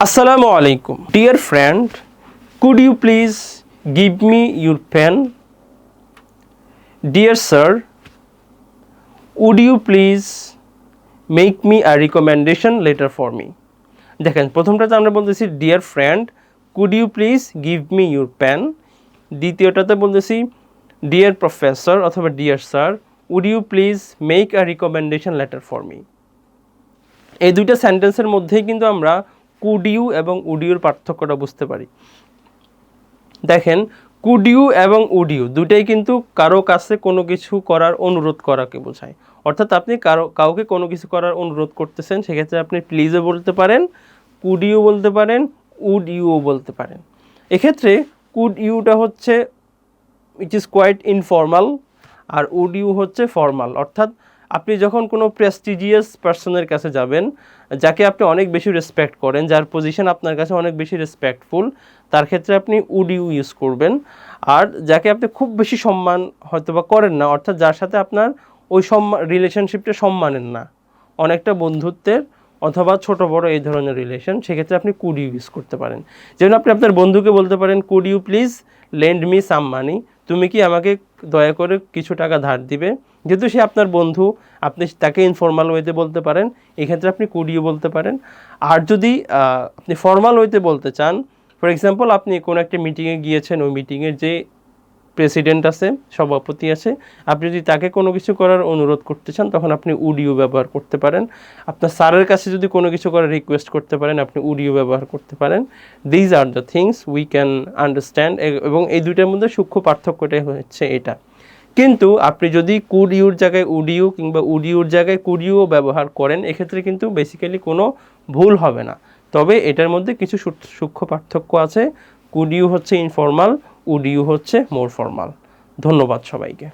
Assalamu alaikum. Dear friend, could you please give me your pen dear sir would you please make me a recommendation letter for me দেখেন প্রথমটাতে আমরা বলতেছি dear friend could you please give me your pen দ্বিতীয়টাতে বলতেছি dear professor অথবা dear sir would you please make a recommendation letter for me এই দুইটা সেন্টেন্সের মধ্যেই কিন্তু আমরা কুড ইউ এবং উড ইউর পার্থক্যটা বুঝতে পারি। দেখেন কুড ইউ এবং উড ইউ দুটাই কিন্তু কারও কাছে কোনো কিছু করার অনুরোধ করাকে বোঝায়। অর্থাৎ আপনি কারও, কাউকে কোনো কিছু করার অনুরোধ করতেছেন, সেক্ষেত্রে আপনি প্লিজও বলতে পারেন কুড ইউ বলতে পারেন উড ইউও বলতে পারেন। এক্ষেত্রে কুড ইউটা হচ্ছে ইট ইজ কোয়াইট ইনফর্মাল আর উড ইউ হচ্ছে ফর্মাল অর্থাৎ আপনি যখন কোনো প্রেস্টিজিয়াস পার্সনের কাছে যাবেন, যাকে আপনি অনেক বেশি রেসপেক্ট করেন, যার পজিশন আপনার কাছে অনেক বেশি রেসপেক্টফুল তার ক্ষেত্রে আপনি উড ইউ ইউজ করবেন। আর যাকে আপনি খুব বেশি সম্মান হয়তো বা করেন না, অর্থাৎ যার সাথে আপনার ওই সম্মান রিলেশনশিপটা সম্মানের না। অনেকটা বন্ধুত্বের অথবা ছোট বড় এই ধরনের রিলেশন সেক্ষেত্রে আপনি কুড ইউ ইউজ করতে পারেন। যেমন আপনি আপনার বন্ধুকে বলতে পারেন could you please lend me some money তুমি কি আমাকে দয়া করে কিছু টাকা ধার দিবে? যেহেতু সে আপনার বন্ধু, আপনি তাকে ইনফর্মাল ওয়েতে বলতে পারেন, এক্ষেত্রে আপনি কুড়িয়ে বলতে পারেন। আর যদি আপনি ফর্মাল ওয়েতে বলতে চান ফর এক্সাম্পল আপনি কোনো একটা মিটিংয়ে গিয়েছেন, ওই মিটিংয়ের যে প্রেসিডেন্ট আছে, সভাপতি আছে, আপনি যদি তাকে কোনো কিছু করার অনুরোধ করতে চান, তখন আপনি উডিও ব্যবহার করতে পারেন। আপনার স্যারের কাছে যদি কোনো কিছু করার রিকোয়েস্ট করতে পারেন, আপনি উডিও ব্যবহার করতে পারেন। These are the things we can understand এবং এই দুইটার মধ্যে সূক্ষ্ম পার্থক্যটাই হচ্ছে এটা। কিন্তু আপনি যদি কুড ইউর জায়গায় উডিও কিংবা উডিওর জায়গায় কুডিও ব্যবহার করেন, এক্ষেত্রে কিন্তু বেসিক্যালি কোনো ভুল হবে না। তবে এটার মধ্যে কিছু সূক্ষ্ম পার্থক্য আছে। কুডিও হচ্ছে ইনফর্মাল উডিও হচ্ছে মোর ফর্মাল। ধন্যবাদ সবাইকে।